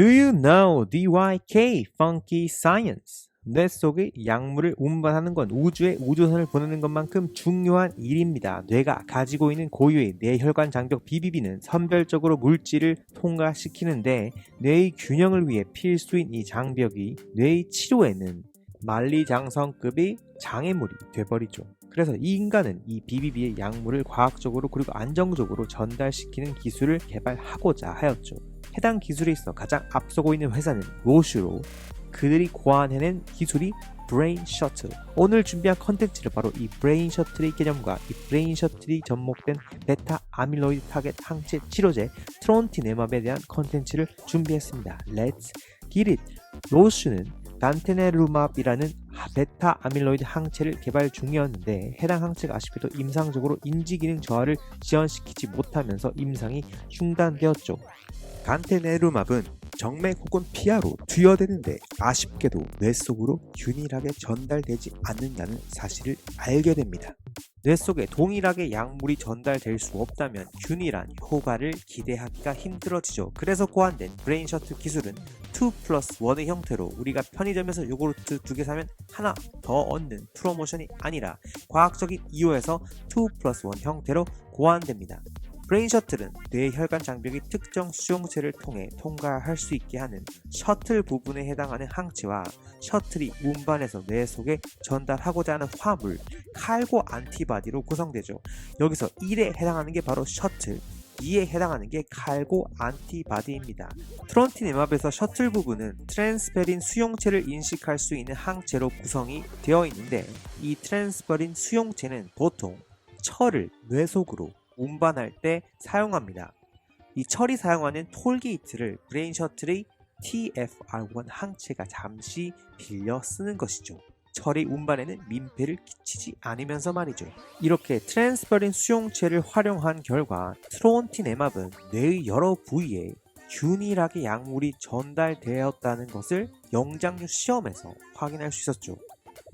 Do you know DYK Funky Science? 뇌 속의 약물을 운반하는 건 우주에 우주선을 보내는 것만큼 중요한 일입니다. 뇌가 가지고 있는 고유의 뇌혈관 장벽 BBB는 선별적으로 물질을 통과시키는데 뇌의 균형을 위해 필수인 이 장벽이 뇌의 치료에는 만리장성급의 장애물이 돼버리죠. 그래서 이 인간은 이 BBB의 약물을 과학적으로 그리고 안정적으로 전달시키는 기술을 개발하고자 하였죠. 해당 기술에 있어 가장 앞서고 있는 회사는 로슈로 그들이 고안해낸 기술이 브레인 셔틀. 오늘 준비한 컨텐츠를 바로 이 브레인 셔틀의 개념과 이 브레인 셔틀이 접목된 베타 아밀로이드 타겟 항체 치료제 트론티네맙에 대한 컨텐츠를 준비했습니다. Get it. 로슈는 단테네루맙이라는 베타 아밀로이드 항체를 개발 중이었는데 해당 항체가 아쉽게도 임상적으로 인지 기능 저하를 지연시키지 못하면서 임상이 중단되었죠. 간테네루맙은 정맥 혹은 피하로 투여되는데 아쉽게도 뇌 속으로 균일하게 전달되지 않는다는 사실을 알게 됩니다. 뇌 속에 동일하게 약물이 전달될 수 없다면 균일한 효과를 기대하기가 힘들어지죠. 그래서 고안된 브레인 셔틀 기술은 2 플러스 1의 형태로 우리가 편의점에서 요구르트 두 개 사면 하나 더 얻는 프로모션이 아니라 과학적인 이유에서 2 플러스 1 형태로 고안됩니다. 브레인 셔틀은 뇌 혈관 장벽이 특정 수용체를 통해 통과할 수 있게 하는 셔틀 부분에 해당하는 항체와 셔틀이 운반해서 뇌 속에 전달하고자 하는 화물, 칼고 안티바디로 구성되죠. 여기서 1에 해당하는 게 바로 셔틀, 2에 해당하는 게 칼고 안티바디입니다. 트론티네맙에서 셔틀 부분은 트랜스페린 수용체를 인식할 수 있는 항체로 구성이 되어 있는데 이 트랜스페린 수용체는 보통 철을 뇌 속으로 운반할 때 사용합니다. 이 철이 사용하는 톨게이트를 브레인 셔틀의 TFR1 항체가 잠시 빌려 쓰는 것이죠. 철이 운반에는 민폐를 끼치지 않으면서 말이죠. 이렇게 트랜스퍼린 수용체를 활용한 결과 트론티네맙은 뇌의 여러 부위에 균일하게 약물이 전달되었다는 것을 영장류 시험에서 확인할 수 있었죠.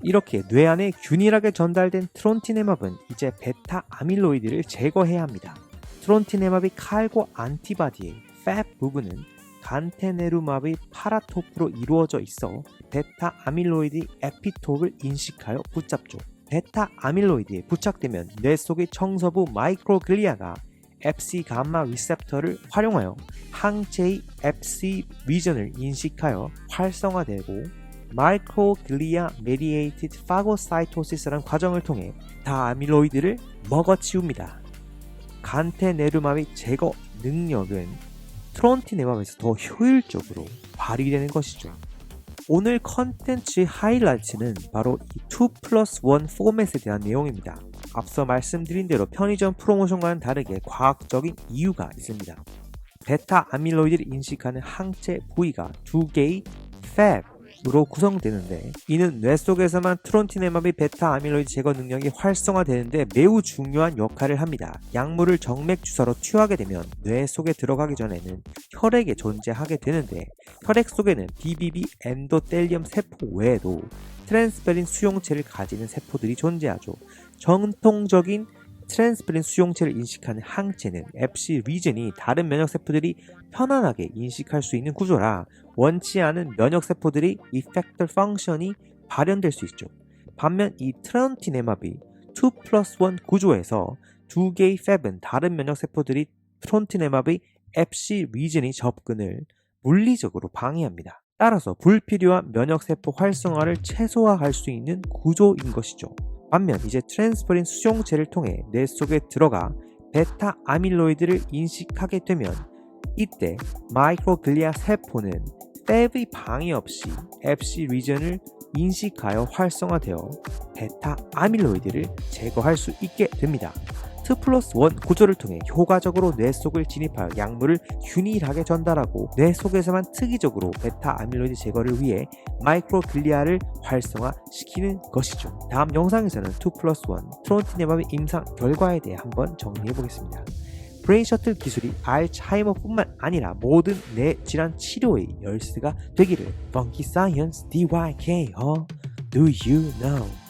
이렇게 뇌 안에 균일하게 전달된 트론티네맙은 이제 베타 아밀로이드를 제거해야 합니다. 트론티네맙이 칼고 안티바디의 팹 부분은 간테네루맙의 파라토프로 이루어져 있어 베타 아밀로이드 에피톱을 인식하여 붙잡죠. 베타 아밀로이드에 부착되면 뇌 속의 청소부 마이크로글리아가 FC 감마 리셉터를 활용하여 항체의 FC 리전을 인식하여 활성화되고 마이크로글리아 메디에이티드 파고사이토시스라는 과정을 통해 다아밀로이드를 먹어치웁니다. 간테네루맙의 제거 능력은 트론티네맙에서 더 효율적으로 발휘되는 것이죠. 오늘 컨텐츠 하이라이트는 바로 이2 플러스 1 포맷에 대한 내용입니다. 앞서 말씀드린 대로 편의점 프로모션과는 다르게 과학적인 이유가 있습니다. 베타 아밀로이드를 인식하는 항체 부위가 두 개의 팹 으로 구성되는데 이는 뇌 속에서만 트론티네맙의 베타 아밀로이드 제거 능력이 활성화되는데 매우 중요한 역할을 합니다. 약물을 정맥 주사로 투여하게 되면 뇌 속에 들어가기 전에는 혈액에 존재하게 되는데 혈액 속에는 BBB 엔도텔리엄 세포 외에도 트랜스페린 수용체를 가지는 세포들이 존재하죠. 정통적인 트랜스페린 수용체를 인식하는 항체는 FC 리전이 다른 면역 세포들이 편안하게 인식할 수 있는 구조라 원치 않은 면역 세포들이 이펙터 펑션이 발현될 수 있죠. 반면 이 트론티네마비 2 플러스 1 구조에서 두 개의 팹은 다른 면역 세포들이 트론티네마비 FC 리전이 접근을 물리적으로 방해합니다. 따라서 불필요한 면역 세포 활성화를 최소화할 수 있는 구조인 것이죠. 반면 이제 트랜스퍼린 수용체를 통해 뇌 속에 들어가 베타 아밀로이드를 인식하게 되면 이때 마이크로글리아 세포는 팹의 방해 없이 FC 리전을 인식하여 활성화되어 베타 아밀로이드를 제거할 수 있게 됩니다. 2 플러스 1 구조를 통해 효과적으로 뇌 속을 진입하여 약물을 균일하게 전달하고 뇌 속에서만 특이적으로 베타 아밀로이드 제거를 위해 마이크로글리아를 활성화시키는 것이죠. 다음 영상에서는 2 플러스 1 트론티네밥의 임상 결과에 대해 한번 정리해 보겠습니다. 브레인 셔틀 기술이 알츠하이머뿐만 아니라 모든 뇌 질환 치료의 열쇠가 되기를 Funky Science DYK 어 Do You Know